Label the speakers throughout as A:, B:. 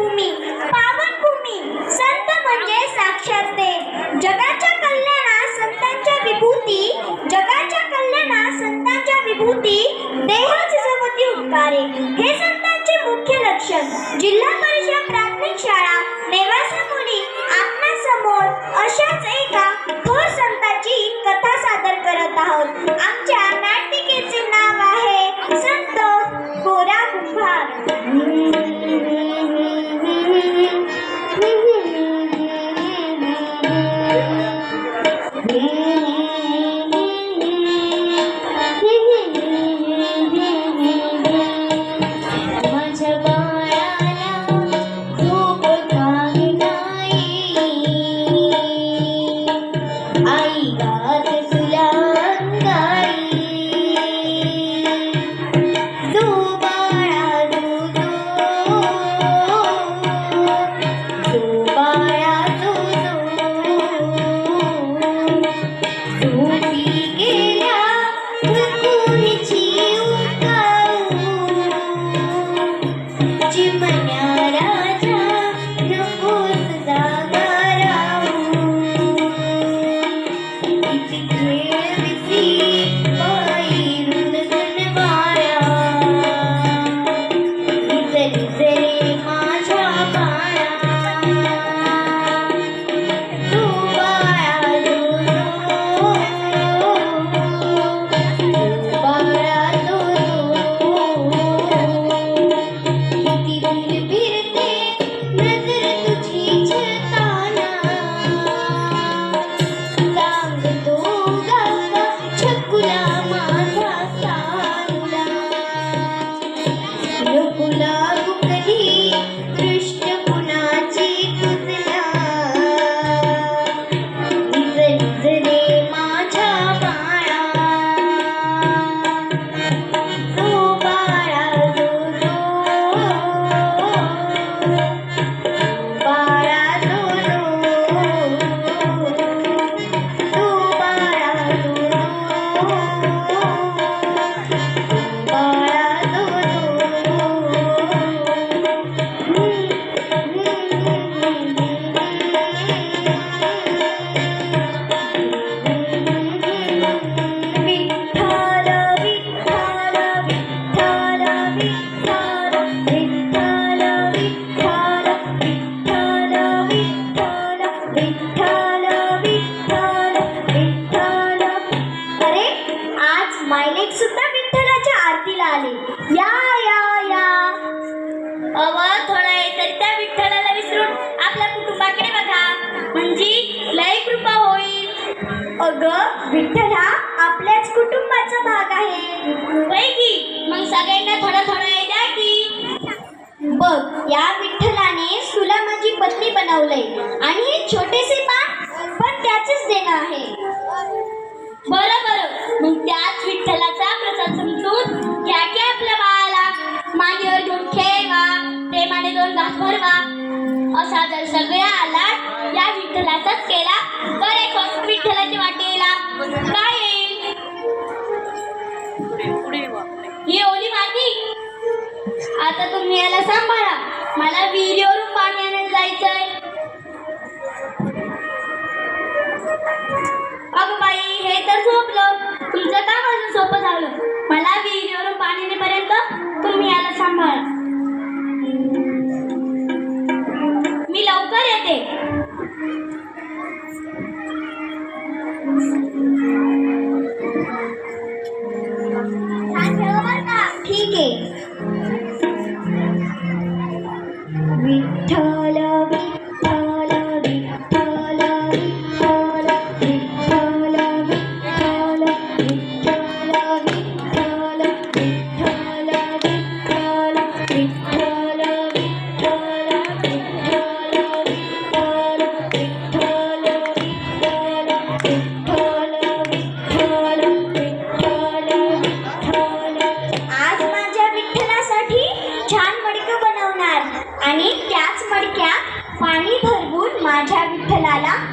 A: भूमी पावन भूमी. संत म्हणजे साक्षात ते. जगाच्या कल्याणात संतांच्या विभूती जगाच्या कल्याणात संतांच्या विभूती देहच जगती उपकारे. हे संतांचे मुख्य लक्षण. जिल्हा परिषद प्राथमिक शाळा नेवासा मुली आपणा समोर अशाच एका थोर संताची कथा सादर करत आहोत. आमच्या अगं विठ्ठल हा आपल्याच कुटुंबाचा भाग आहे. होय की? मग सगळ्यांना थोडं थोडं हे द्या की. बघ या विठ्ठलाने तुला माझी पत्नी बनवलंय आणि हे छोटेसे बाण पण त्याचेच देणं आहे. बरं बरं. मग त्याच विठ्ठलाचा प्रसाद समजून घ्या की आपल्या बाळाला. मांडीवर घेऊन खेळवा प्रेमाने दोन घास भरवा. असा जर सगळ्या आला या विठ्ठलाचाच केला. तर एक वस्तू वाटेला काय येईल ही ओली माती. आता तुम्ही याला सांभाळा. मला विहिरीवरून पाणी आणायला जायचंय. अगं बाई हे तर झोपलं. तुमचं काम अजून सोपं झालं? मला विहिरीवरून पाणी येईपर्यंत तुम्ही याला सांभाळा. विठ्ठलाला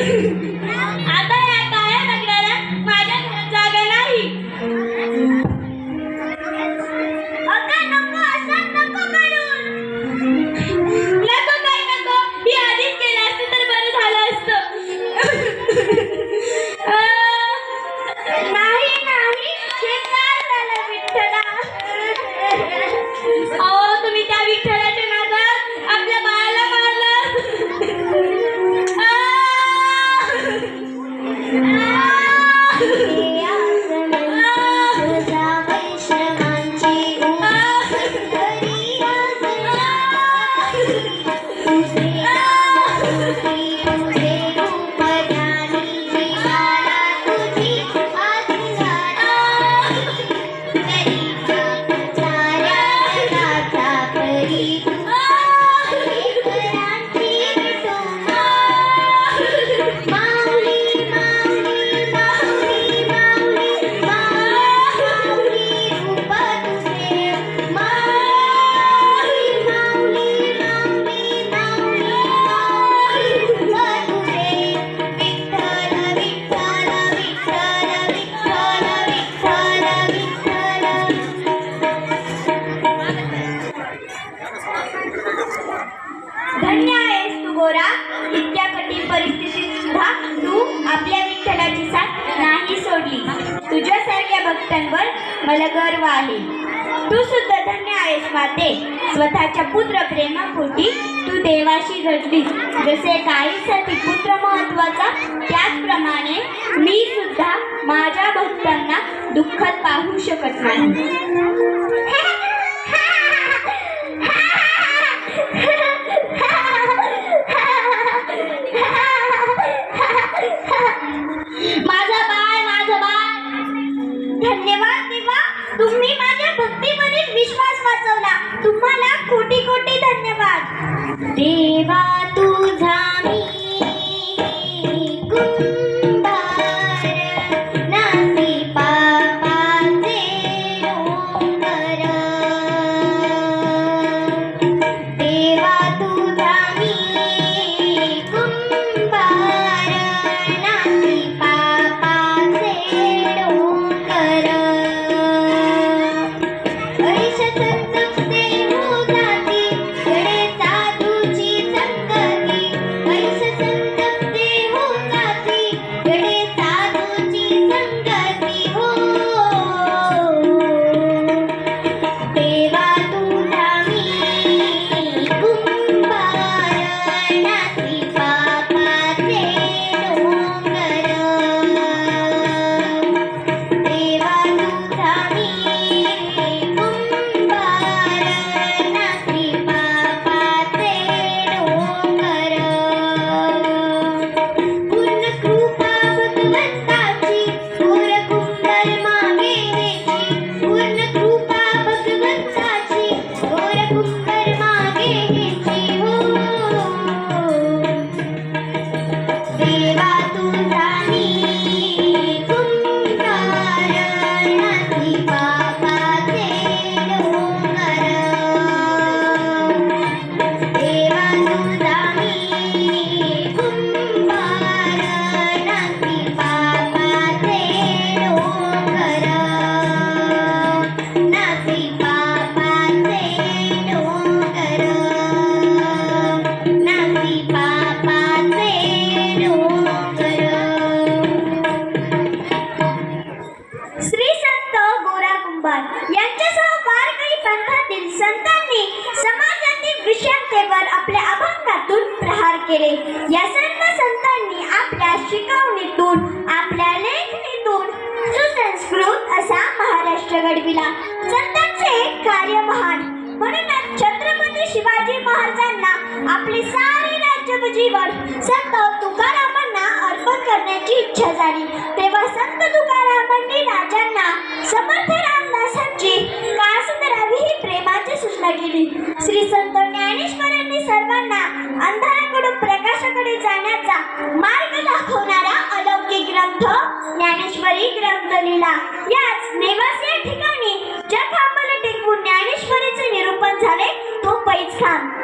A: आता या काळ्या नगराला माझ्या घरात जागा नाही. अगं नको असं नको करू. नको काय नको? आधीच केलं असतं तर बरं झालं असतं. अं, नाही नाही. हे काय झालं विठ्ठला? अहो तू सुद्धा धन्य आहेस माते. स्वतःच्या पुत्र प्रेमापोटी तू देवाशी घडलीस जसे गायीसाठी पुत्र महत्त्वाचा त्याचप्रमाणे मी सुद्धा माझ्या भक्तांना दुःखात पाहू शकत नाही. माझा धन्यवाद तुम्ही विश्वास वाचवला. तुम्हाला कोटी कोटी धन्यवाद. देवा तुझा मी राष्ट्र घडविला संतांचे कार्य महान म्हणूनच छत्रपती शिवाजी महाराजांना आपले सारे राज्य जीवन संत तुकारामांना अर्पण करण्याची इच्छा झाली. तेव्हा संत तुकारामांनी राजांना समर्थ रामदासांची कास करावी ही प्रेमाची सूचना केली. श्री संत ज्ञानेश्वरांनी सर्वांना अंधाराकडून प्रकाशाकडे जाण्याचा मार्ग दाखवणारा ग्रंथ ज्ञानेश्वरी ग्रंथलीला. याच नेवास या ठिकाणी ज्या खांबाला टेकून ज्ञानेश्वरीचे निरूपण झाले तो पैज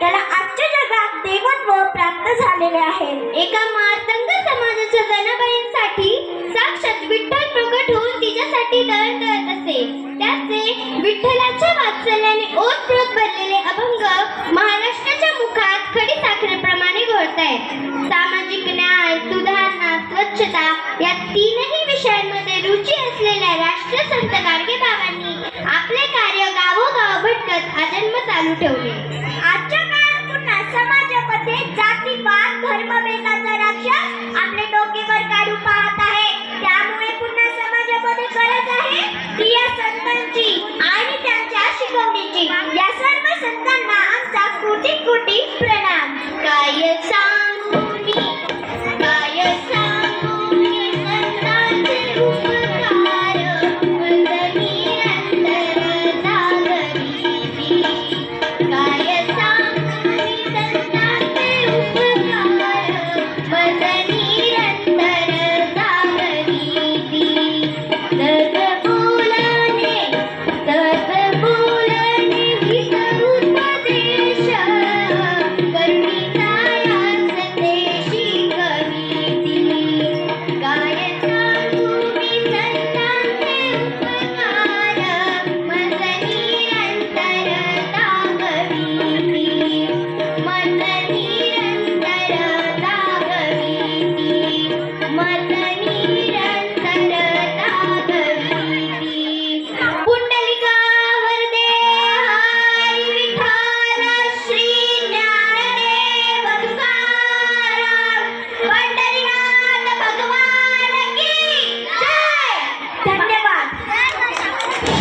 A: त्याला आजच्या जगात देवत्व प्राप्त झालेले आहे. एका मार्तंग समाजाच्या जनाबाईंसाठी साक्षात विठ्ठल प्रकट होऊन तिच्यासाठी दळदळत असे. त्याचे विठ्ठलाच्या वात्सल्याने ओतप्रोत भरलेले अभंग महाराष्ट्राच्या मुखात खडी साखरेप्रमाणे घोळतायत. सामाजिक न्याय सुधार स्वच्छता या तीनही विषयांमध्ये रुची असलेल्या राष्ट्रसंत गाडगे बाबांनी आपले कार्य गावोगाव भटकत अजन्म चालू ठेवले. आजच्या काळात पुन्हा समाजामध्ये जातीवाद धर्मभेदाचा राक्षस आपले डोके वर काढू पाहत आहे. त्यामुळे पुन्हा समाजामध्ये गरज आहे की या संतांची आणि त्यांच्या शिकवणीची. या सर्व संतांना आमचा कोटी कोटी प्रणाम. काय सांग?